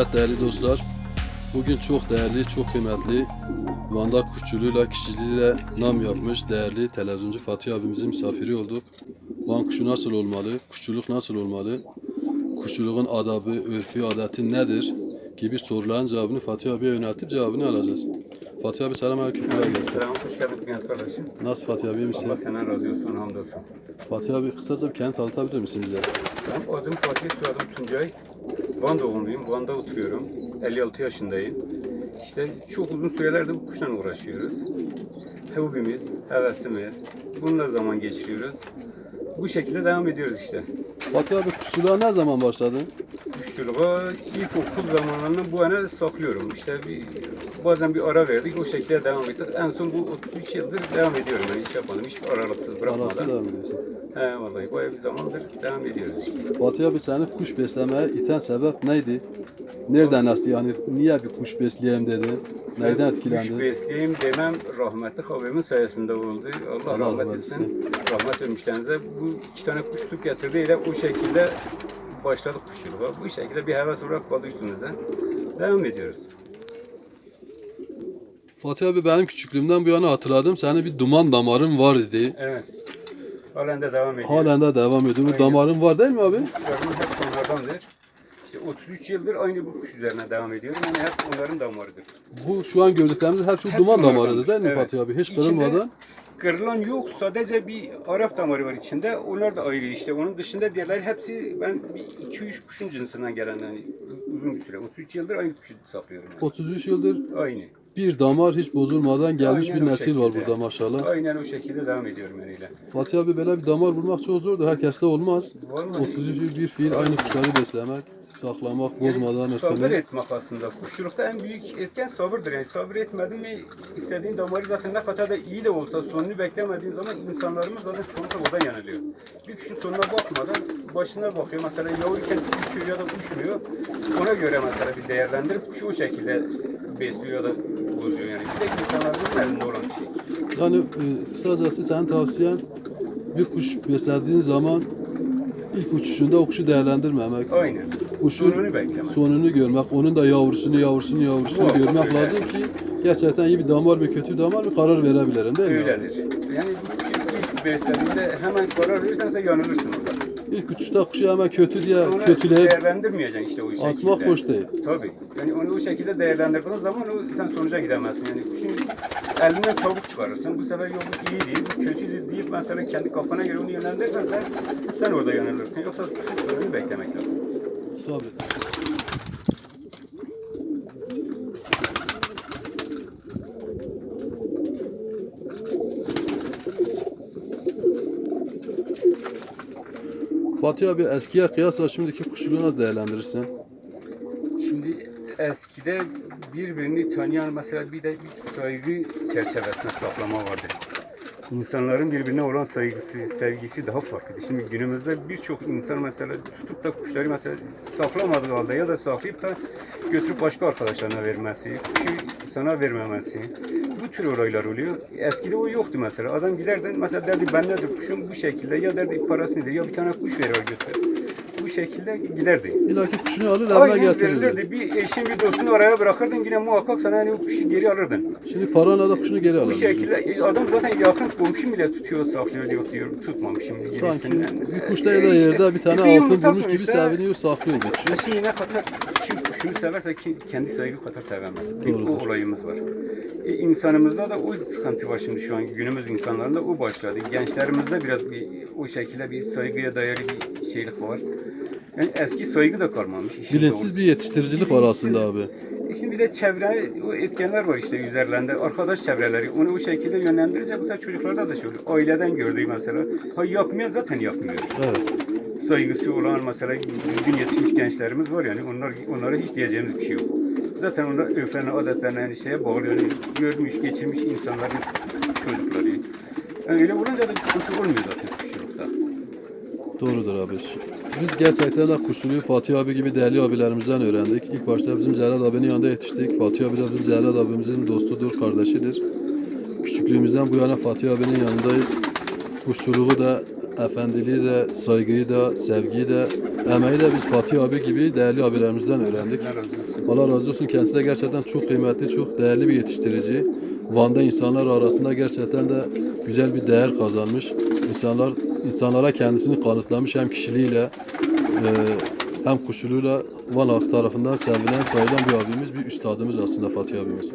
Evet değerli dostlar, bugün çok değerli, çok kıymetli Van'da kuşçuluğuyla, kişiliğiyle nam yapmış değerli televizyoncu Fatih abimizin misafiri olduk. Van kuşu nasıl olmalı, kuşçuluk nasıl olmalı, kuşçuluğun adabı, örfü, adeti nedir gibi soruların cevabını Fatih abiye yöneltip cevabını alacağız. Fatih abi kolay gelsin. Selam, hoş geldin kardeşim. Nasıl Fatih abi, iyi misin? Allah senden razı olsun, hamdolsun. Fatih abi kısaca bir kendini tanıtabilir misin bize? Ben adım Fatih, soyadım Tuncay. Van doğumluyum, Van'da oturuyorum. 56 yaşındayım. İşte çok uzun sürelerdir bu kuşla uğraşıyoruz. Hevbimiz, hevesimiz, bununla zaman geçiriyoruz. Bu şekilde devam ediyoruz işte. Fatih abi kuşçuluğa ne zaman başladın? Kuşçuluğa ilkokul zamanlarından bu yana saklıyorum. İşte bir, bazen bir ara verdik, o şekilde devam ettik. En son bu 33 yıldır devam ediyorum. Yani hiç yapmadım, hiç aralıksız bırakmadan. Arası devam ediyorsun. He vallahi bayağı bir zamandır devam ediyoruz. Fatih abi seni kuş beslemeye iten sebep neydi? Nereden astı yani niye bir kuş besleyeyim dedin? Neyden Kuş etkilendin? besleyeyim demem rahmetli abimin sayesinde oldu. Allah, Allah rahmet etsin. Rahmet ölmüşlerinize. Bu iki tane kuş tut getirdiğiyle o şekilde başladık kuşçuluğa. Bu şekilde bir heves olarak kaldı üstümüzde. Devam ediyoruz. Fatih abi benim küçüklüğümden bu yana hatırladım. Senin bir duman damarın var idi. Evet. Halen de devam ediyor. Halen de devam ediyor. Bu damarın var değil mi abi? Kuşlarımız hep onlardandır. İşte 33 yıldır aynı bu kuş üzerine devam ediyorum. Yani hep onların damarıdır. Bu şu an gördüklerimiz hepsi Hepsi duman damarıdır değil mi Evet. Fatih abi? Hiç İçinde kırılmadan. Kırılan yok. Sadece bir Arap damarı var içinde. Onlar da ayrı işte. Onun dışında diğerleri hepsi ben bir 2-3 kuşun cinsinden gelen yani uzun bir süre. 33 yıldır aynı kuşu saklıyorum. Yani. 33 yıldır Aynı. Bir damar hiç bozulmadan gelmiş Aynen bir nesil var burada maşallah. Aynen o şekilde devam ediyorum yani. öyle. Fatih abi böyle bir damar bulmak çok zordur. Herkeste olmaz. Vallahi- 33 yıl bir fiil aynı kuşları beslemek, saklamak, bozmadan Yani sabır etmek aslında. Kuşçulukta en büyük etken sabırdır. Yani sabır etmedin mi istediğin damarı zaten ne kadar da iyi de olsa sonunu beklemediğin zaman insanlarımız zaten çoğunlukla oradan yanılıyor. Bir kuşun sonuna bakmadan başına bakıyor. Mesela yavruyken uçuyor ya da uçmuyor. Ona göre mesela bir değerlendirip kuşu o şekilde besliyor ya da bozuyor yani. Bir de insanların elinde olan bir şey. Yani e, kısacası senin tavsiyen bir kuş beslediğin zaman ilk uçuşunda o kuşu değerlendirmemek. Aynen. Kuşun Sonunu beklemek. sonunu görmek, onun da yavrusunu, yavrusunu, yavrusunu görmek öyle. lazım ki gerçekten iyi bir damar mı kötü damar mı karar verebilirim değil mi? Öyledir. Yani kuşu ilk beslediğinde hemen karar verirsen sen yanılırsın orada. İlk uçuşta kuşu hemen kötü diye Onu kötüleyip değerlendirmeyeceksin işte o şekilde. atmak hoş değil. Tabii. Yani onu o şekilde değerlendirdiğin zaman o, sen sonuca gidemezsin. Yani kuşun elinden çabuk çıkarırsın. Bu sefer yok bu iyi değil, bu kötü değil deyip mesela kendi kafana göre onu yönlendirirsen sen, sen orada yanılırsın. Yoksa kuşun sonunu beklemek lazım. Sabret. Fatih abi eskiye kıyasla şimdiki kuşçuluğu nasıl değerlendirirsin? Şimdi eskide birbirini tanıyan mesela bir de bir saygı çerçevesinde saklama vardı. İnsanların birbirine olan saygısı, sevgisi daha farklıydı. Şimdi günümüzde birçok insan mesela tutup da kuşları mesela saklamadığı halde ya da saklayıp da götürüp başka arkadaşlarına vermesi, kuşu sana vermemesi. Bu tür olaylar oluyor. Eskide o yoktu mesela. Adam giderdi mesela derdi ben nedir kuşum bu şekilde ya derdi parası nedir ya bir tane kuş verir götür. Bu şekilde giderdi. İlla ki kuşunu alır evine Aynen getirirdi. verilirdi. Bir eşin bir dostunu araya bırakırdın yine muhakkak sana hani o kuşu geri alırdın. Şimdi paranla da kuşunu geri Bu alır. şekilde e, adam zaten yakın komşu bile tutuyor saklıyor diyor diyor tutmamışım Sanki gibisinden. bir kuşta E, ya da işte, yerde bir tane bir altın yumurta bulmuş gibi sonuçta. seviniyor, saklıyor geçiyor. Şimdi ne kadar kim kuşunu severse kim, kendi sahibi kadar sevemez. Bir Doğrudur. o olayımız var. E, insanımızda da o sıkıntı var şimdi şu an günümüz insanlarında o başladı. Gençlerimizde biraz bir o şekilde bir saygıya dayalı bir şeylik var. Yani eski saygı da kalmamış. işin Bilinçsiz doğrusu. bir yetiştiricilik var aslında abi. E Şimdi bir de çevre o etkenler var işte üzerlerinde. Arkadaş çevreleri. Onu o şekilde yönlendirince bu sefer çocuklarda da şey oluyor. Aileden gördüğü mesela. Ha yapmıyor zaten yapmıyor. Evet. Saygısı olan mesela düzgün yetişmiş gençlerimiz var yani. Onlar onlara hiç diyeceğimiz bir şey yok. Zaten onlar örflerine, adetlerine, hani şeye. Yani görmüş, geçirmiş insanların çocukları. Yani öyle olunca da bir sıkıntı olmuyor zaten kuşçulukta. Doğrudur abi. Biz gerçekten de kuşçuluğu Fatih abi gibi değerli abilerimizden öğrendik. İlk başta bizim Celal abinin yanında yetiştik. Fatih abi de bizim Celal abimizin dostudur, kardeşidir. Küçüklüğümüzden bu yana Fatih abinin yanındayız. Kuşçuluğu da, efendiliği de, saygıyı da, sevgiyi de, emeği de biz Fatih abi gibi değerli abilerimizden öğrendik. Allah razı olsun. Kendisi de gerçekten çok kıymetli, çok değerli bir yetiştirici. Van'da insanlar arasında gerçekten de güzel bir değer kazanmış. İnsanlar insanlara kendisini kanıtlamış hem kişiliğiyle e, hem kuşçuluğuyla Van halkı tarafından sevilen, sayılan bir abimiz, bir üstadımız aslında Fatih abimiz.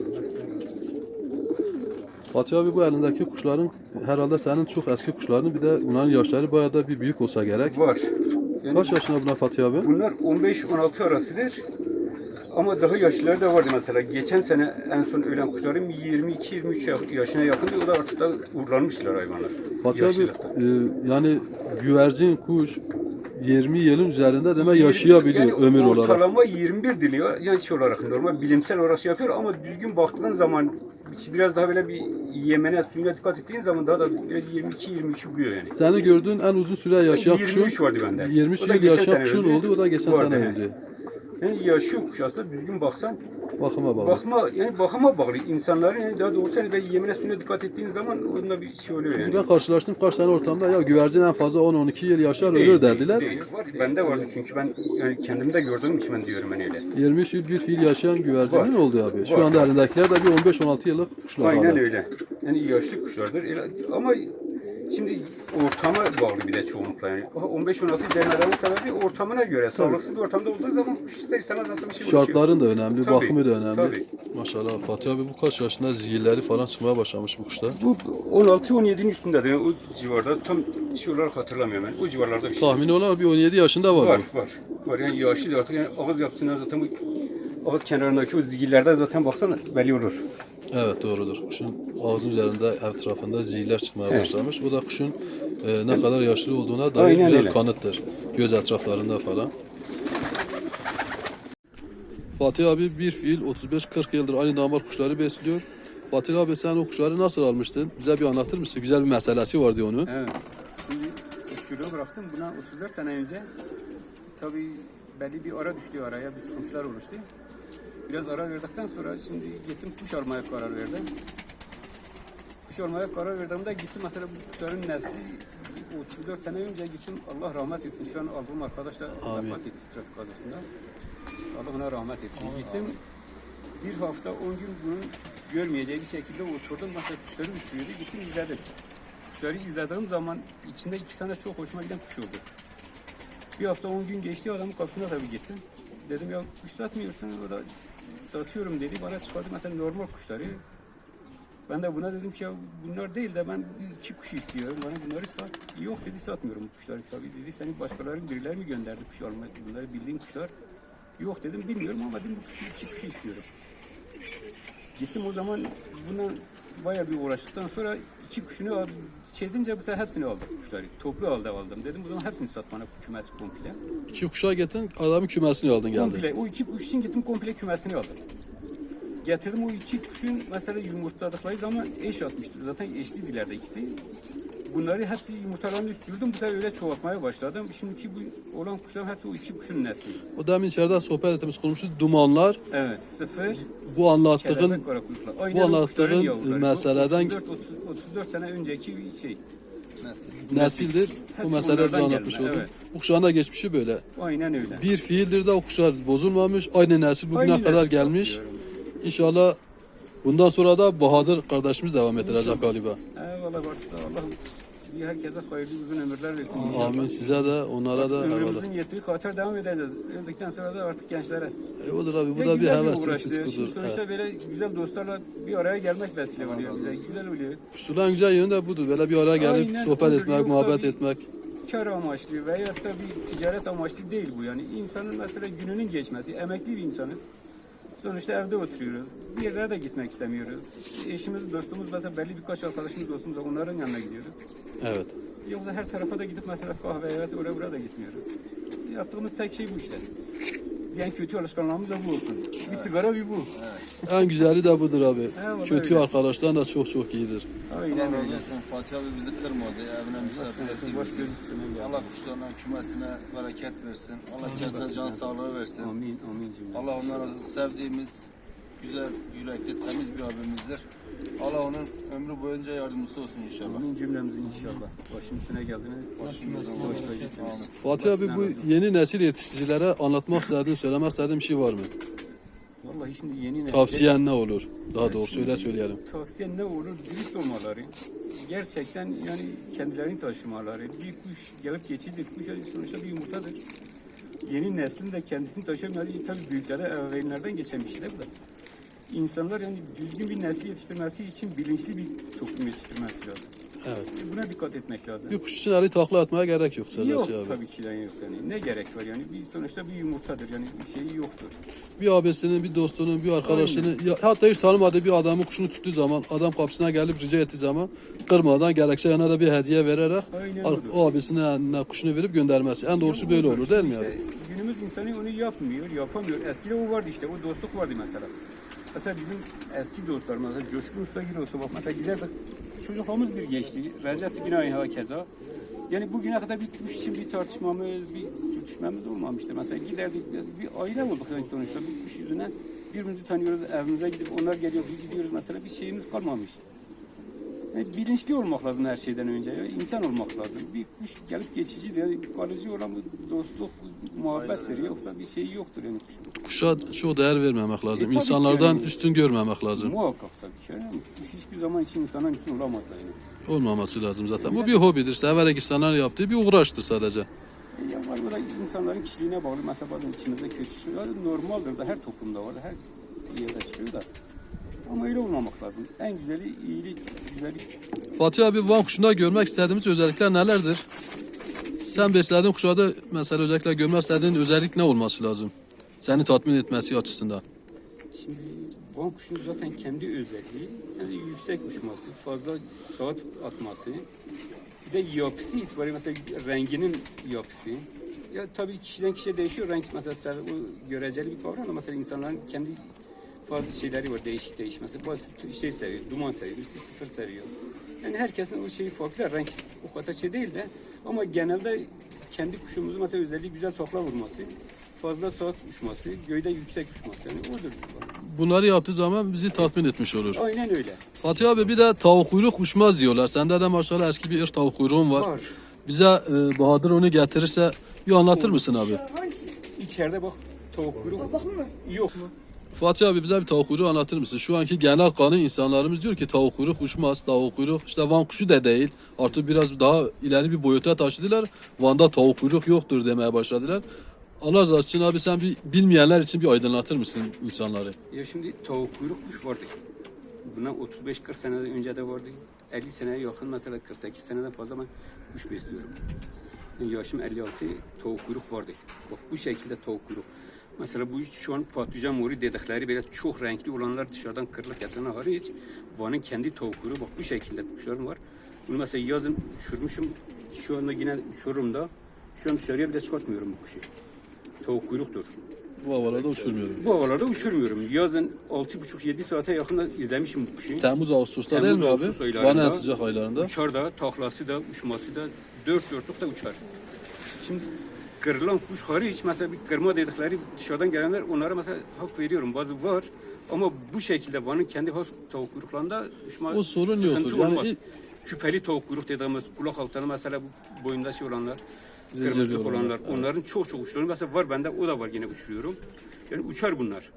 Fatih abi bu elindeki kuşların herhalde senin çok eski kuşların bir de bunların yaşları bayağı da bir büyük olsa gerek. Var. Yani Kaç yaşında bunlar Fatih abi? bunlar 15-16 arasıdır. Ama daha yaşlıları da vardı mesela. Geçen sene en son ölen kuşlarım 22-23 ya- yaşına yakındı. O da artık da uğurlanmıştılar hayvanlar. Fatih abi e, yani güvercin kuş 20 yılın üzerinde deme yaşayabiliyor yani ömür olarak. Ortalama 21 diliyor. Yani şey olarak normal bilimsel olarak şey yapıyor ama düzgün baktığın zaman biraz daha böyle bir yemene suyuna dikkat ettiğin zaman daha da böyle 22-23'ü buluyor yani. Seni gördüğün en uzun süre yaşayan kuşun 23 vardı bende. 23 O da yıl yaşayan kuşun oldu o da geçen sene öldü. Yani yaşıyor kuş aslında düzgün baksan Bakıma bağlı. bakma yani bakıma bağlı insanların yani daha doğrusu hani böyle yemine suyuna dikkat ettiğin zaman onda bir şey oluyor yani. Ben karşılaştım kaç tane ortamda ya güvercin en fazla 10-12 yıl yaşar Değil, ölür değil, dediler. değil. Var, bende vardı çünkü ben yani kendimde gördüğüm için ben diyorum hani öyle. 23 yıl bir fiil yaşayan güvercinin Var. oldu abi. Şu Var. anda elindekiler de bir 15-16 yıllık kuşlar Aynen abi. öyle. Yani yaşlı kuşlardır. Öyle- Ama şimdi ortama bağlı bir de çoğunlukla yani. 15-16 demelerinin sebebi ortamına göre. Sağlıksız bir ortamda olduğu zaman kuş ister istemez nasıl bir şey. Şartların da önemli, Tabii, bakımı da önemli. tabii. Maşallah Fatih abi bu kaç yaşında zihirleri falan çıkmaya başlamış bu kuşta. Bu 16-17'nin üstündedir. Yani o civarda tam şey olarak hatırlamıyorum ben. O civarlarda bir şey. Tahmini olan bir 17 yaşında var, Var, bu. var. Var yani yaşlı artık yani ağız yapısına zaten bu ağız kenarındaki o zigillerde zaten baksana belli olur. Evet doğrudur. Kuşun ağzının üzerinde etrafında zihirler çıkmaya Evet. başlamış. Bu da kuşun e, ne kadar yaşlı olduğuna dair Aynen birer öyle. kanıttır. Göz etraflarında falan. Fatih abi bir fiil 35-40 yıldır aynı damar kuşları besliyor. Fatih abi sen o kuşları nasıl almıştın? Bize bir anlatır mısın? Güzel bir meselesi vardı onun. Evet. Şimdi kuşçuluğu bıraktım. Buna 34 sene önce tabii belli bir ara düştü araya. Bir sıkıntılar oluştu. Biraz ara verdikten sonra şimdi gittim kuş almaya karar verdim. Kuş almaya karar verdiğimde gittim mesela bu kuşların nesli 34 sene önce gittim Allah rahmet etsin. Şu an aldığım arkadaş da Amin. vefat etti trafik kazasında. Allah ona rahmet etsin. Gittim bir hafta 10 gün bunu görmeyeceği bir şekilde oturdum. Mesela kuşları uçuyordu. Gittim izledim. Kuşları izlediğim zaman içinde iki tane çok hoşuma giden kuş oldu. Bir hafta 10 gün geçti adamın kapısına tabii gittim. Dedim ya kuş satmıyorsun o da satıyorum dedi. Bana çıkardı mesela normal kuşları. Ben de buna dedim ki ya bunlar değil de ben iki kuş istiyorum. Bana bunları sat. Yok dedi satmıyorum bu kuşları tabii dedi. Seni başkaları birileri mi gönderdi kuş almaya? Bunları bildiğin kuşlar. Yok dedim bilmiyorum ama dedim iki kuşu istiyorum. Gittim o zaman bundan bayağı bir uğraştıktan sonra iki kuşunu al, şey bu sefer hepsini aldım kuşları. Toplu aldı aldım. Dedim bu zaman hepsini sat bana kümesi komple. İki kuşa getirdin adamın kümesini aldın geldin. Komple o iki kuş için gittim komple kümesini aldım. Getirdim o iki kuşun mesela yumurtladıkları zaman eş atmıştır. Zaten eşliydiler de ikisi. Bunları hepsi yumurtalarını sürdüm. Bu sefer öyle çoğaltmaya başladım. Şimdiki bu olan kuşlar hepsi o iki kuşun nesli. O demin içeride sohbet ettiğimiz konuştu. Dumanlar Evet. Sıfır. bu anlattığın bu anlattığın. Bu meseleden 34, 30, 34 sene önceki bir şey. nesildir. Bu Hep meseleleri onlardan anlatmış gelme, oldum. evet. Bu kuşağın da geçmişi böyle. Aynen öyle. Bir fiildir de o kuşlar bozulmamış. Aynı nesil bugüne Aynı kadar nesil gelmiş. saklıyorum. İnşallah bundan sonra da Bahadır kardeşimiz devam ettirecek galiba. Eyvallah Allah bir herkese hayırlı uzun ömürler versin inşallah. Amin size de onlara da. Ömrümüzün yettiği kadar devam edeceğiz. Öldükten sonra da artık gençlere. E, odur abi bu Ya da bir heves bir tutkudur. sonuçta Evet. böyle güzel dostlarla bir araya gelmek vesile oluyor bize. Güzel oluyor. Kuşçuluğun güzel yönü de budur. Böyle bir araya gelip Aynen, sohbet budur. etmek, Yoksa muhabbet bir- etmek. Kar amaçlı veya da bir ticaret amaçlı değil bu yani. İnsanın mesela gününün geçmesi. Emekli bir insanız. Sonuçta evde oturuyoruz. Bir yerlere de gitmek istemiyoruz. Eşimiz, dostumuz mesela belli birkaç arkadaşımız, dostumuz. Onların yanına gidiyoruz. Evet. Yoksa her tarafa da gidip mesela kahve evet oraya buraya da gitmiyoruz. Yaptığımız tek şey bu işte. Yani kötü alışkanlığımız da bu olsun. Bir sigara bir bu. En güzeli de budur abi. Eyvallah, Kötü öyle. arkadaşlar da çok çok iyidir. Aynen Allah razı öyle. olsun. Fatih abi bizi kırmadı. Evine misafir etti bizi. Allah kuşlarına, kümesine bereket versin. Allah kendisine can sağlığı versin. Amin, amin. Allah onlara sevdiğimiz, güzel, yürekli, temiz bir abimizdir. Allah onun ömrü boyunca yardımcısı olsun inşallah. Amin cümlemize inşallah. Başın üstüne geldiniz. Başın üstüne hoş geldiniz. Fatih abi bu yeni nesil yetiştiricilere anlatmak istediğin, söylemek istediğin bir şey var mı? Vallahi şimdi yeni nesil... Tavsiyen ne olur? Daha doğrusu öyle söyleyelim. Tavsiye ne olur? Dürüst olmaları. Gerçekten yani kendilerini taşımaları. Bir kuş gelip geçici kuş sonuçta bir yumurtadır. Yeni neslin de kendisini taşımaması için tabii büyüklere, ebeveynlerden geçen bir şey de bu da. İnsanlar yani düzgün bir nesil yetiştirmesi için bilinçli bir toplum yetiştirmesi lazım. Evet. Buna dikkat etmek lazım. Bir kuş için Ali takla atmaya gerek yok Yok Sedasi abi. tabii ki yok yani. Ne gerek var yani? Bir sonuçta bir yumurtadır yani bir şeyi yoktur. Bir abisinin, bir dostunun, bir arkadaşının, ya, hatta hiç tanımadığı bir adamın kuşunu tuttuğu zaman, adam kapısına gelip rica ettiği zaman kırmadan gerekse yanına da bir hediye vererek Aynen odur. o abisinin eline kuşunu verip göndermesi. En doğrusu böyle olur değil mi İşte yani? günümüz insanı onu yapmıyor, yapamıyor. Eskiden o vardı işte, o dostluk vardı mesela. Mesela bizim eski dostlar mesela Coşkun Usta Girosu bak mesela giderdik çocukluğumuz bir geçti. Recep yine aynı keza. Yani bugüne kadar bir kuş için bir tartışmamız, bir sürtüşmemiz olmamıştı. Mesela giderdik bir aile olduk yani sonuçta bir kuş yüzünden birbirimizi tanıyoruz, evimize gidip onlar geliyor, biz gidiyoruz mesela bir şeyimiz kalmamış. Yani bilinçli olmak lazım her şeyden önce. ya. İnsan olmak lazım. Bir kuş gelip geçici yani kalıcı olan bu dostluk, muhabbettir. Yoksa bir şey yoktur yani kuşun. Kuşa çok değer vermemek lazım. E, tabii ki İnsanlardan yani. üstün görmemek lazım. Muhakkak tabii ki. Yani kuş hiçbir zaman için insana üstün olamaz yani. Olmaması lazım zaten. Bu bir hobidir. Severek insanlar yaptığı bir uğraştır sadece. E, Ya var bu da insanların kişiliğine bağlı. Mesela bazen içimizde kötü çıkıyor. Normaldir da her toplumda var. Her yerde çıkıyor da. Ama öyle olmamak lazım. En güzeli iyilik, güzellik. Fatih abi Van kuşunda görmek istediğimiz özellikler nelerdir? Sen beslediğin kuşada mesela özellikle görmek istediğin özellik ne olması lazım? Seni tatmin etmesi açısından. Şimdi Van kuşunun zaten kendi özelliği yani yüksek uçması, fazla saat atması. Bir de yapısı itibariyle mesela renginin yapısı. Ya tabii kişiden kişiye değişiyor renk mesela o göreceli bir kavram ama mesela insanların kendi farklı şeyleri var değişik mesela bazı şey seviyor, duman seviyor, birisi sıfır seviyor. Yani herkesin o şeyi farklı renk o kadar şey değil de ama genelde kendi kuşumuzun mesela özelliği güzel tokla vurması, fazla saat uçması, göyde yüksek uçması yani odur. Bunları yaptığı zaman bizi tatmin etmiş olur. Aynen öyle. Fatih abi bir de tavuk kuyruk uçmaz diyorlar. Sende de maşallah eski bir tavuk kuyruğun var. Var. Bize e, Bahadır onu getirirse bir anlatır mısın abi? Hangisi? İçeride bak tavuk kuyruk Bakın mı? yok mu? Fatih abi bize bir tavuk kuyruğu anlatır mısın? Şu anki genel kanı insanlarımız diyor ki tavuk kuyruk uçmaz, tavuk kuyruk işte Van kuşu da değil. Artık biraz daha ileri bir boyuta taşıdılar. Van'da tavuk kuyruk yoktur demeye başladılar. Allah razı olsun abi sen bir bilmeyenler için bir aydınlatır mısın insanları? Ya şimdi tavuk kuyruk kuş vardı. Buna 35-40 seneden önce de vardı. 50 seneye yakın mesela 48 seneden fazla ben kuş besliyorum. Yaşım 56 tavuk kuyruk vardı. Bak bu şekilde tavuk kuyruk. Mesela bu şu an patlıcan moru dedikleri böyle çok renkli olanlar dışarıdan kırılık getiren hariç Van'ın kendi tavuk kuyruğu bak bu şekilde kuşlarım var. Bunu mesela yazın uçurmuşum. Şu anda yine uçururum da. Şu an dışarıya bile çıkartmıyorum bu kuşu. Tavuk kuyruktur. Bu havalarda uçurmuyorum. Bu havalarda uçurmuyorum. Yazın 6,5-7 saate yakın izlemişim bu kuşu. Temmuz Ağustos'ta Temmuz, değil mi abi? Ağustos aylarında. Van'ın en sıcak aylarında. Uçar da, taklası da, uçması da, dört dörtlük de uçar. Şimdi kırılan kuş hariç mesela bir kırma dedikleri dışarıdan gelenler onlara mesela hak veriyorum. Bazı var ama bu şekilde Van'ın kendi has tavuk kuyruklarında uçma O sorun yoktur. Yani olmaz. Küpeli tavuk kuyruk dediğimiz kulak altlarına mesela bu boyunda şey olanlar, kırmızı olanlar, olanlar, onların çok çok uçuyorum. Mesela var bende o da var yine uçuruyorum. Yani uçar bunlar.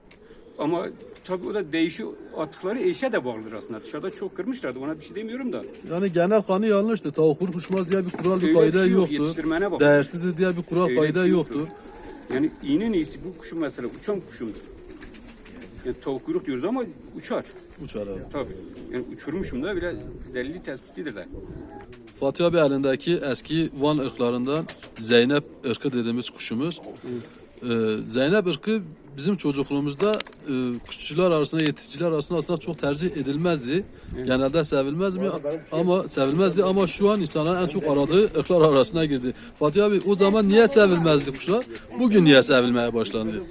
Ama tabii o da değişiyor. Attıkları eşe de bağlıdır aslında. Dışarıda çok kırmışlardı. Ona bir şey demiyorum da. Yani genel kanı yanlıştır. Tavuk uçmaz diye bir kural bir kaide şey yok, yoktur. Değersizdir diye bir kural Öyle kaide şey yoktur. Yani iğnenin iyisi bu kuşun mesela uçan kuşumdur. Yani tavuk kuyruk diyoruz ama uçar. Uçar abi. Tabii. Yani uçurmuşum da bile delili tespitidir de. Fatih abi elindeki eski Van ırklarından Zeynep ırkı dediğimiz kuşumuz. Ee, Zeynep ırkı bizim çocukluğumuzda e, kuşçular arasında, yetişçiler arasında aslında çok tercih edilmezdi. Genelde sevilmez mi? Ama sevilmezdi ama şu an insanların en çok aradığı ırklar arasına girdi. Fatih abi o zaman niye sevilmezdi kuşlar? Bugün niye sevilmeye başlandı?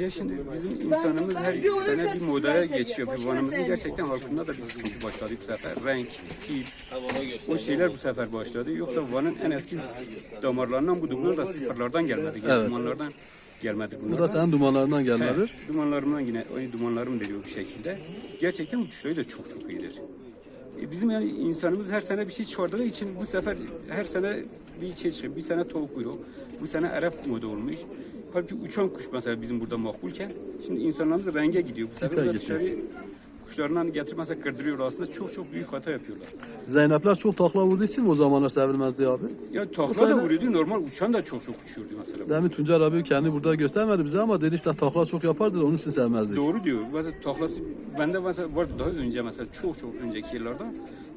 Ya şimdi bizim insanımız her sene bir modaya geçiyor. başka Vanımızın sevmiyor. gerçekten halkında da bir sıkıntı başladı bu sefer. Renk, tip, o şeyler bu sefer başladı. Yoksa Van'ın en eski damarlarından bu da sıfırlardan gelmedi. Evet. Gelmedi bunlar. Bu da senin dumanlarından gelmedir. Evet, dumanlarımdan yine aynı dumanlarım geliyor bu şekilde. Gerçekten uçuşları da çok çok iyidir. E, Bizim yani insanımız her sene bir şey çıkardığı için bu sefer her sene bir şey çıkıyor. Bir sene tavuk kuyruğu, bu sene Arap moda olmuş. Halbuki uçan kuş mesela bizim burada makbulken şimdi insanlarımız renge gidiyor. Bu sefer dışarı kuşlarından getirip mesela kırdırıyor aslında çok çok büyük hata yapıyorlar. Zeynepler çok takla vurduğu için mi o zamanlar sevilmezdi abi? Ya takla Mesela- da vuruyordu normal uçan da çok çok uçuyordu mesela. Demin Tuncer abi kendi burada göstermedi bize ama dedi işte takla çok yapardı da onun için sevmezdik. Doğru diyor. Mesela taklası bende mesela vardı daha önce mesela çok çok önceki yıllarda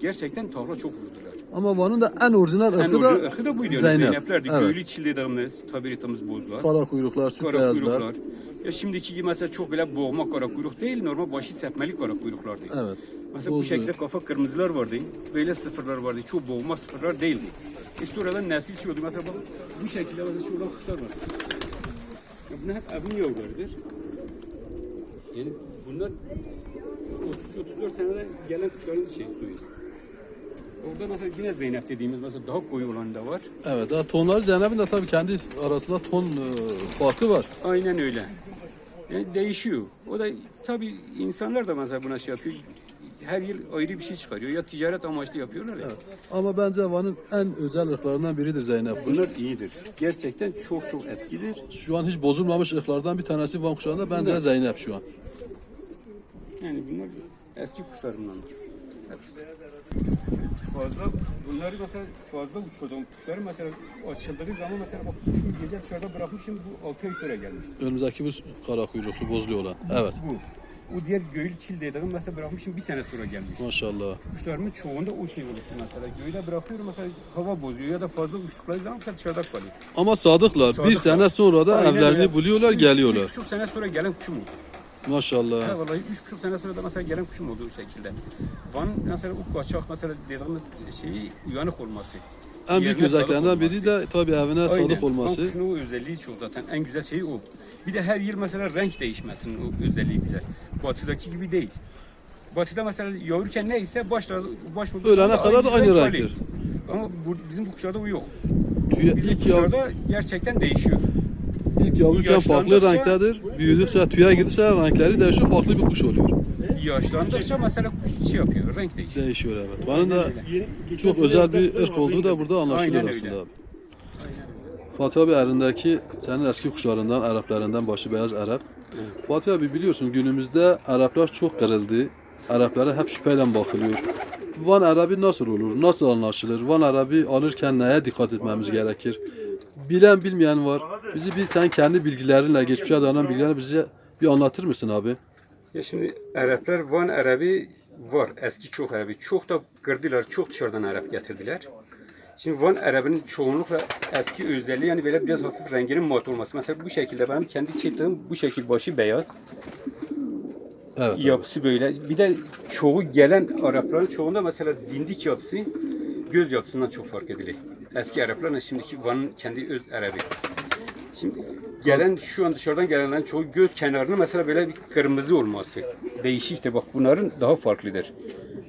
gerçekten takla çok vurdular. Ama Van'ın da en orijinal ırkı da ırkı da buydu. Yani. Zeynep. Zeyneplerdi. Evet. Göylü çil dediğimiz tabiritamız bozdular. Kara kuyruklar, süt Kara beyazlar. kuyruklar. Ya şimdiki gibi mesela çok böyle boğma kara kuyruk değil, normal başı sepmeli kara kuyruklardı. Evet. Mesela bu Bozdu. şekilde kafa kırmızılar vardı. Böyle sıfırlar vardı. Çok boğma sıfırlar değildi. E sonradan nesil çıkıyordu. Mesela bak bu şekilde mesela şuradan kuşlar var. Ya bunlar hep evin yavrularıdır. Yani bunlar 33-34 senede gelen kuşların şey suyu. Orada mesela yine Zeynep dediğimiz mesela daha koyu olan da var. Evet. Daha tonları Zeynep'in de tabii kendi arasında ton e, farkı var. Aynen öyle. Yani değişiyor. O da tabii insanlar da mesela buna şey yapıyor. Her yıl ayrı bir şey çıkarıyor. Ya ticaret amaçlı yapıyorlar ya. Ama bence Van'ın en özel ırklarından biridir Zeynep kuş. Bunlar iyidir. Gerçekten çok çok eskidir. Şu an hiç bozulmamış ırklardan bir tanesi Van kuşağında bence Bunlar. Zeynep şu an. Yani bunlar eski kuşlarındandır. Hepsi. Fazla bunları mesela fazla uçurduğum kuşları mesela açıldığı zaman mesela bak kuş bir gece dışarıda bırakmışım bu 6 ay sonra gelmiş. Önümüzdeki bu kara kuyruklu bozluyor olan. Evet. Bu. O diğer göğül çil dediğim mesela bırakmışım bir sene sonra gelmiş. Maşallah. Kuşlarımın çoğunda o şey oluştu mesela. Göğüde bırakıyorum mesela hava bozuyor ya da fazla uçtukları zaman mesela dışarıda kalıyor. Ama sadıklar. Bir Sadıklar. sene sonra da Aynen evlerini öyle. buluyorlar, Üç- geliyorlar. Üç buçuk sene sonra gelen kuşum oldu. Maşallah. vallahi üç buçuk sene sonra da mesela gelen kuşum oldu o şekilde. Van mesela o kaçak mesela dediğimiz şeyi uyanık olması. En büyük özelliklerinden biri de tabii evine Aynen. sadık olması. Van kuşunun o özelliği çok zaten. En güzel şeyi o. Bir de her yıl mesela renk değişmesinin o özelliği güzel. Batıdaki gibi değil. Batıda mesela yavruken neyse başlar baş Ölene kadar da aynı renktir. Ama bu, bizim bu kuşlarda o yok. Tüye, Bizim ilk, yav, kuşlarda gerçekten değişiyor. İlk yavruyken farklı yaşlandıkça- renktedir. Büyüdükçe, tüye girdikçe renkleri değişiyor, farklı bir kuş oluyor. Yaşlandıkça mesela kuş şey yapıyor, renk değişiyor. Değişiyor evet. Van'ın da çok özel bir ırk olduğu da burada Aynen öyle. aslında abi. Fatih abi elindeki senin eski kuşlarından, Araplarından başı beyaz Arap. Fatih abi biliyorsun günümüzde Araplar çok kırıldı. Araplara hep şüpheyle bakılıyor. Van Arabi nasıl olur? Nasıl anlaşılır? Van Arabi alırken neye dikkat etmemiz gerekir? Bilen bilmeyen var. Bizi bir sen kendi bilgilerinle, geçmişe dayanan bilgilerini bize bir anlatır mısın abi? Ya şimdi Araplar Van Arabi var. Eski çok Arabi. Çok da kırdılar. Çok dışarıdan Arap getirdiler. Şimdi Van Arabinin çoğunlukla eski özelliği yani böyle biraz hafif renginin mat olması. Mesela bu şekilde benim kendi çektiğim bu şekil başı beyaz. Evet. abi. Yapısı böyle. Bir de çoğu gelen Arapların çoğunda mesela dindik yapısı göz yapısından çok fark ediliyor. Eski Araplarla şimdiki Van'ın kendi öz Arabi. Şimdi gelen şu an dışarıdan gelenlerin çoğu göz kenarının mesela böyle bir kırmızı olması. Değişiktir bak bunların daha farklıdır.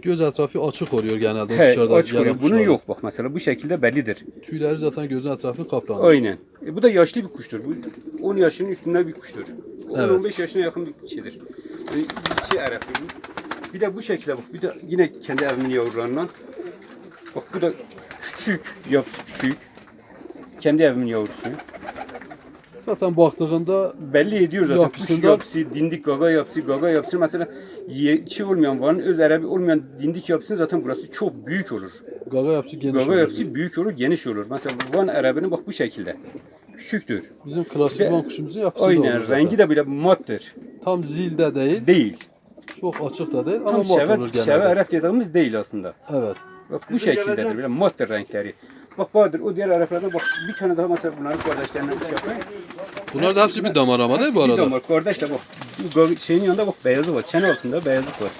Göz etrafı açık oluyor genelde He, dışarıda. açık gelen oluyor. Bunun yok bak mesela bu şekilde bellidir. Tüyleri zaten gözün etrafını kaplamış. Aynen. E, bu da yaşlı bir kuştur. Bu 10 yaşının üstünde bir kuştur. 10-15 yaşına yakın bir şeydir. Yani içi Arap bu. Bir de bu şekilde bak. Bir de yine kendi evimin yavrularından. Bak bu da küçük, yapısı küçük. Kendi evimin yavrusu. Zaten baktığında Belli ediyor zaten kuş Yapısından- yapısı, dindik gaga yapısı, gaga yapısı. Mesela içi olmayan Van'ın öz Arabi olmayan dindik yapısının zaten burası çok büyük olur. gaga yapısı geniş Gaga olur. yapısı büyük olur, geniş olur. Mesela Van Arabi'nin bak bu şekilde. Küçüktür. Bizim klasik Ve- van kuşumuzun yapısı da Aynen olur zaten. rengi de bile mattır. Tam zilde değil, Değil. çok açık da değil ama Tam mat olur genelde. şeve dediğimiz değil aslında. Evet. Bak bu şekildedir böyle mattır renkleri. Bak Bahadır o diğer Araplardan bak bir tane daha mesela bunların kardeşlerinden şey yapayım. Bunlar da hepsi bir damar ama değil mi bu Bir arada? damar kardeş de bak şeyin yanında bak beyazı var. Çene altında beyazlık var.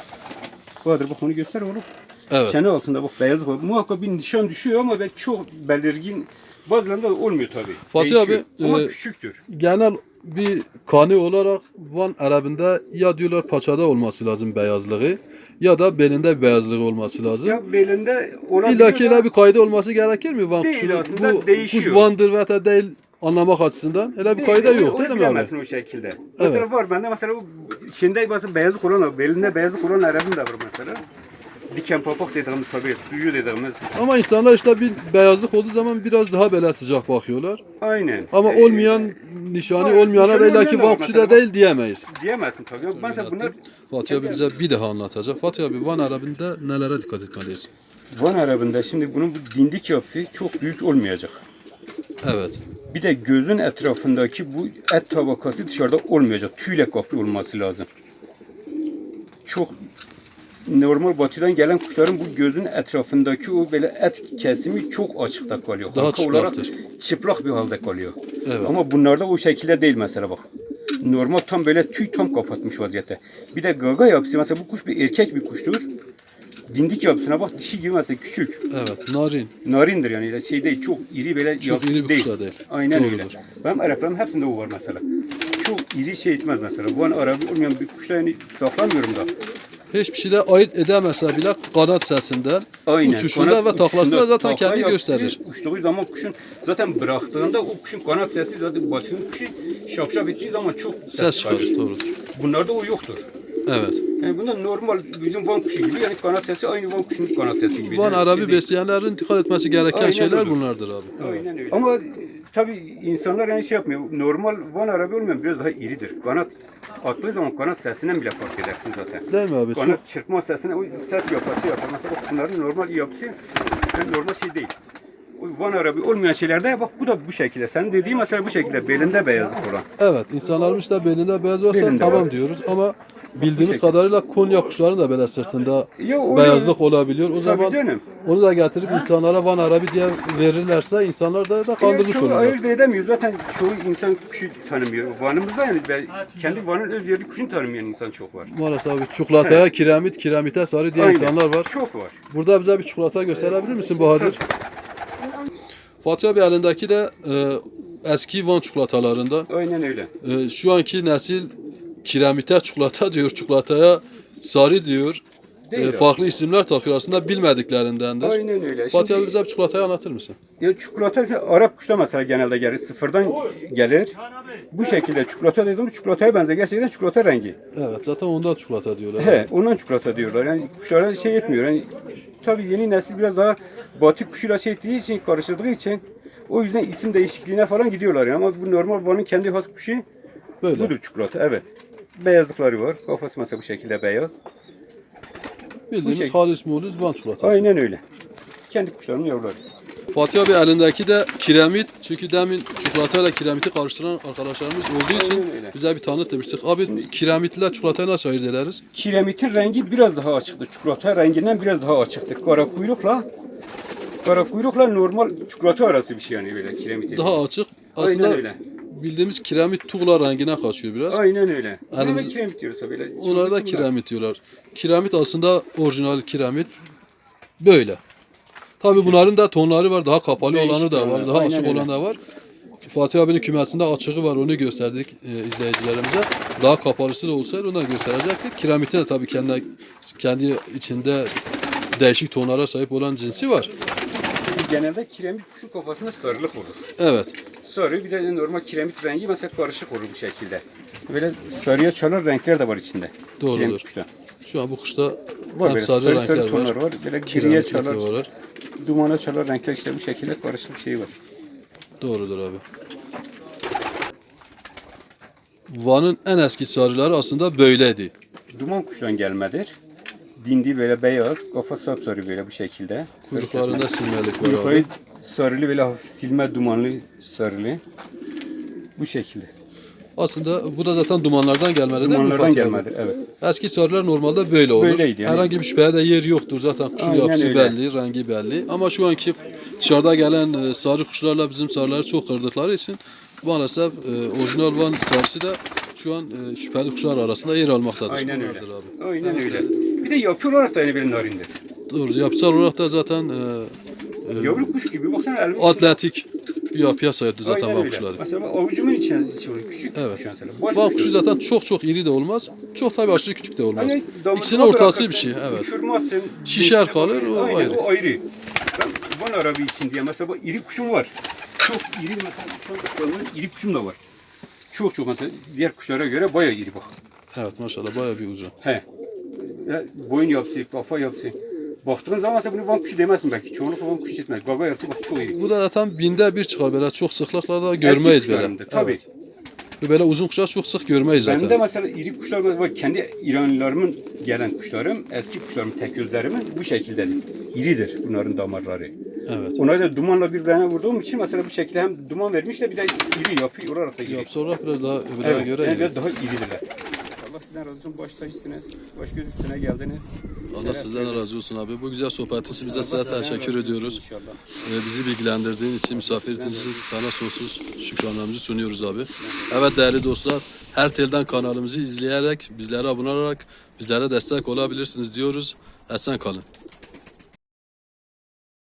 Bahadır bak onu göster oğlum. Evet. Çene altında bak beyazlık var. Muhakkak bir nişan düşüyor ama ben çok belirgin bazılarında da olmuyor tabii. Fatih Değişiyor. abi, Ama e, küçüktür. Genel bir kanı olarak Van Arabında ya diyorlar paçada olması lazım beyazlığı ya da belinde bir beyazlığı olması lazım. Ya belinde olabiliyor İlla ki bir kaydı olması gerekir mi Van Değil kuşunun? aslında, Bu değişiyor. kuş Van'dır veya değil anlamak açısından. Öyle bir kayda yok değil mi abi? bilemezsin o şekilde. Mesela var bende mesela bu şimdi mesela beyazı olan belinde beyazı olan Arap'ın da var mesela. Diken papak dediğimiz tabii tutucu dediğimiz. Ama insanlar işte bir beyazlık olduğu zaman biraz daha böyle sıcak bakıyorlar. Aynen. Ama Ee, olmayan nişani Aynen, olmayana da illa ki olmayan da değil diyemeyiz. Diyemezsin tabii. Mesela bunlar Fatih abi bize bir daha anlatacak. Fatih abi Van Arabi'nde nelere dikkat etmeliyiz? Van Arabı'nda şimdi bunun bu dindik yapısı çok büyük olmayacak. Evet. Bir de gözün etrafındaki bu et tabakası dışarıda olmayacak. Tüyle kaplı olması lazım. Çok normal batıdan gelen kuşların bu gözün etrafındaki o böyle et kesimi çok açıkta kalıyor. Daha Halka olarak çıplak bir halde kalıyor. Evet. Ama bunlarda o şekilde değil mesela bak. Normal tam böyle tüy tam kapatmış vaziyette. Bir de gaga yapısı mesela bu kuş bir erkek bir kuştur. Dindik yapısına bak dişi gibi mesela küçük. Evet. Narin. Narindir yani şey değil çok iri böyle Çok iri bir kuşlar değil. Aynen Doğrudur. öyle. Benim Araplarım hepsinde o var mesela. Çok iri şey etmez mesela. Van Arabi olmayan bir kuşta yani saklamıyorum da. Hiçbir şeyde ayırt edemezse bile kanat sesinden, uçuşunda Kanat ve taklasında uçuşunda zaten takla kendi yapısı, gösterir. Uçtuğu zaman kuşun zaten bıraktığında o kuşun kanat sesi zaten batının kuşu şapşap ettiği zaman çok ses, Ses çıkarır. Doğrudur. Bunlarda o yoktur. Evet. Yani bunlar normal bizim Van kuşu gibi yani kanat sesi aynı Van kuşunun kanat sesi gibi. Van Yani Arabi şey besleyenlerin dikkat etmesi gereken Aynen şeyler öyle. bunlardır abi. Aynen öyle. Ama tabii insanlar yani şey yapmıyor. Normal Van Arabi olmayan biraz daha iridir. Kanat attığı zaman kanat sesinden bile fark edersin zaten. Değil mi abi? Çok Kanat çırpma sesine o ses yapar, şey. Mesela bak bunların normal yapısı yani normal şey değil. O Van Arabi olmayan şeylerde bak bu da bu şekilde. Sen dediğin mesela bu şekilde belinde beyazlık olan. Evet, insanlarımız da belinde beyaz varsa Belinde tamam var. diyoruz ama bildiğimiz kadarıyla Konya kuşların da böyle sırtında beyazlık olabiliyor. O zaman canım. onu da getirip insanlara Van Arabi diye verirlerse insanlar da, da kandırmış çoğu olurlar. ayırt edemiyor. Zaten çoğu insan kuşu tanımıyor. Van'ımızda yani ben, kendi Van'ın öz yerli kuşunu tanımayan insan çok var. Maalesef abi çikolataya kiremit, kiremite sarı diye Aynen. insanlar var. Çok var. Burada bize bir çikolata gösterebilir misin Bahadır? Fatih abi elindeki de e, eski Van çikolatalarından. Aynen öyle. E, şu anki nesil kiremite çikolata diyor, çikolataya sarı diyor. Değil E, farklı isimler takıyor aslında bilmediklerindendir. Aynen öyle. Fatih abi bize bir çikolatayı anlatır mısın? ya çikolata Arap kuşta mesela genelde gelir. Sıfırdan gelir. Bu şekilde çikolata dediğim çikolataya benzer. Gerçekten çikolata rengi. Evet zaten ondan çikolata diyorlar. He, ondan çikolata diyorlar. Yani kuşlara şey etmiyor. Yani tabii yeni nesil biraz daha batık kuşuyla şey ettiği için, karıştırdığı için o yüzden isim değişikliğine falan gidiyorlar. Yani. Ama bu normal Van'ın kendi has kuşu Böyle. budur çikolata. Evet. Beyazlıkları var. Kafası mesela bu şekilde beyaz. Bildiğimiz şekil- halis mulis Van çikolatası. Aynen öyle. Kendi kuşlarının yavruları. Fatih abi elindeki de kiremit. Çünkü demin çikolatayla kiremiti karıştıran arkadaşlarımız olduğu için Aynen bize bir tanıt demiştik. Abi kiremitle çikolatayı nasıl ayırt ederiz? Kiremitin rengi biraz daha açıktı. Çikolata renginden biraz daha açıktı. Kara kuyrukla kara kuyrukla normal çikolata arası bir şey yani böyle kiremitin. Daha açık. Aynen Aslında öyle. Bildiğimiz kiremit tuğla rengine kaçıyor biraz. Aynen öyle. Ona da Elimiz- kiremit diyoruz böyle. Onlara da Çikolata kiremit diyorlar. Kiremit aslında orijinal kiremit böyle. Tabi bunların da tonları var. Daha kapalı Değişik olanı da var. tonlar, Daha aynen açık öyle. olan da var. Fatih abinin kümesinde açığı var. Onu gösterdik e, izleyicilerimize. Daha kapalısı da olsaydı onu da gösterecektik. Kiremitin de tabii kendi, kendi içinde değişik tonlara sahip olan cinsi var. Genelde kiremit kuşun kafasında sarılık olur. Evet. Sarı bir de normal kiremit rengi mesela karışık olur bu şekilde. Böyle sarıya çalar renkler de var içinde. Doğrudur. Kiremit kuşta. Şu an bu kuşta Var böyle sarı, sarı, renkler sarı tonlar var. var. Böyle geriye çalar, var. dumana çalar renkler işte bu şekilde karışık bir şey var. Doğrudur abi. Van'ın en eski sarıları aslında böyleydi. Duman kuştan gelmedir. Dindi böyle beyaz, kafa sapsarı böyle bu şekilde. Kuyruklarında silmelik var abi. Sarılı böyle hafif silme dumanlı sarılı. Bu şekilde. Aslında bu da zaten dumanlardan gelmedi değil mi Dumanlardan Fatih abi? gelmedir. Evet. Eski sarılar normalde böyle olur. Böyleydi yani. Herhangi bir şüpheye de yer yoktur. Zaten kuşun Aynen yapısı öyle. belli, rengi belli. Ama şu anki dışarıda gelen e, sarı kuşlarla bizim sarıları çok kırdıkları için maalesef e, orijinal Van sarısı da şu an e, şüpheli kuşlar arasında yer almaktadır. Aynen öyle. Bunlardır Abi. Aynen öyle. Bir de yapı olarak da aynı bir narindir. Doğru. Yapısal olarak da zaten e, Yavru kuş gibi baksana elbise. atletik bir yapıya sahipti zaten Aynen Van öyle. kuşları. Mesela avucumun içine içi var, küçük Evet. kuş mesela. Baş Van kuş kuşu yok. zaten çok çok iri de olmaz. Çok tabii aşırı küçük de olmaz. Damızlığa İkisinin ortası bir şey. Evet. Uçurmazsın. Şişer kalır, o Aynen, ayrı. o ayrı. Ben Van Arabi için diye mesela bak iri kuşum var. Çok iri mesela kullanılan iri kuşum da var. Çok çok mesela diğer kuşlara göre bayağı iri bak. Evet maşallah bayağı bir uzun. He. Ya, boyun yapısı, kafa yapısı. Baktığın zaman sen bunu van kuşu demezsin belki. Çoğunlukla van kuşu etmez. Gaga yapısı bak çok iyi. Bu da zaten binde bir çıkar böyle çok sıklıkla da Eski görmeyiz böyle. Tabii. Evet. Bu Böyle uzun kuşlar çok sık görmeyiz zaten. Bende mesela iri kuşlar var. Kendi İranlılarımın gelen kuşlarım, eski kuşlarım, tek gözlerimin bu şekildedir. İridir bunların damarları. Evet. Onları da dumanla birbirine vurduğum için mesela bu şekilde hem duman vermiş de bir de iri yapı olarak da iri. Yapsa olarak biraz daha öbürlerine Evet, göre yani biraz daha iridirler. Sizden razı olsun. Baş tacısınız. Baş göz üstüne geldiniz. Allah Şeref sizden razı olsun abi. Bu güzel sohbetin için biz de size teşekkür ediyoruz. inşallah. Ee, bizi bilgilendirdiğin için, misafir ettiğin için sana sonsuz şükranlarımızı sunuyoruz abi. Evet değerli dostlar, her telden kanalımızı izleyerek, bizlere abone olarak bizlere destek olabilirsiniz diyoruz. Esen kalın.